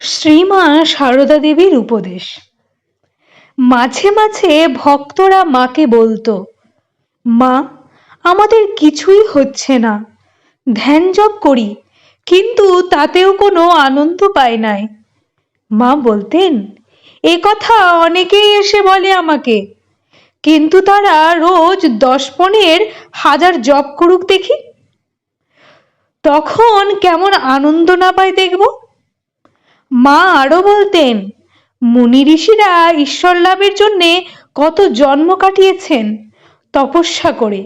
শ্রীমা সারদা দেবীর উপদেশ। মাঝে মাঝে ভক্তরা মাকে বলতো, মা, আমাদের কিছুই হচ্ছে না। ধ্যান জপ করি, কিন্তু তাতেও কোনো আনন্দ পায় নাই। মা বলতেন, এ কথা অনেকেই এসে বলে আমাকে, কিন্তু তারা রোজ দশ পনেরো হাজার জপ করুক দেখি। তখন কেমন আনন্দ না পায় দেখব। মা আরও বলতেন মুনি ঋষিরা ঈশ্বর লাভের জন্যে কত জন্ম কাটিয়েছেন তপস্যা করে।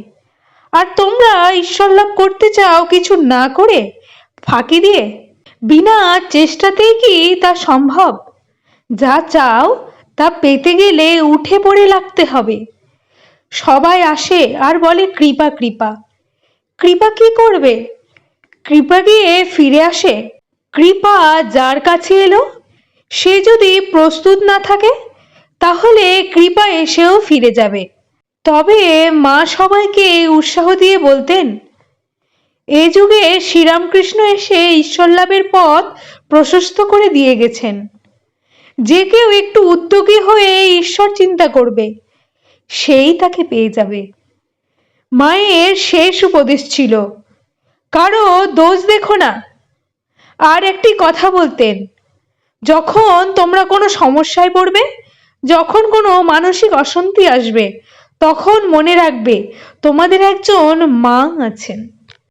আর তোমরা ঈশ্বর লাভ করতে চাও কিছু না করে, ফাঁকি দিয়ে, বিনা চেষ্টাতেই কি তা সম্ভব? যা চাও তা পেতে গেলে উঠে পড়ে লাগতে হবে সবাই আসে আর বলে, কৃপা কৃপা। কৃপা কি করবে কৃপা গিয়ে ফিরে আসে। কৃপা যার কাছে এলো, সে যদি প্রস্তুত না থাকে, তাহলে কৃপা এসেও ফিরে যাবে। তবে মা সবাইকে উৎসাহ দিয়ে বলতেন, এ যুগে শ্রীরামকৃষ্ণ এসে ঈশ্বর লাভের পথ প্রশস্ত করে দিয়ে গেছেন। যে কেউ একটু উদ্যোগী হয়ে ঈশ্বর চিন্তা করবে, সেই তাকে পেয়ে যাবে। মায়ের শেষ উপদেশ ছিল, কারও দোষ দেখো না আর একটি কথা বলতেন, যখন তোমরা কোনো সমস্যায় পড়বে, যখন কোনো মানসিক অশান্তি আসবে, তখন মনে রাখবে তোমাদের একজন মা আছেন।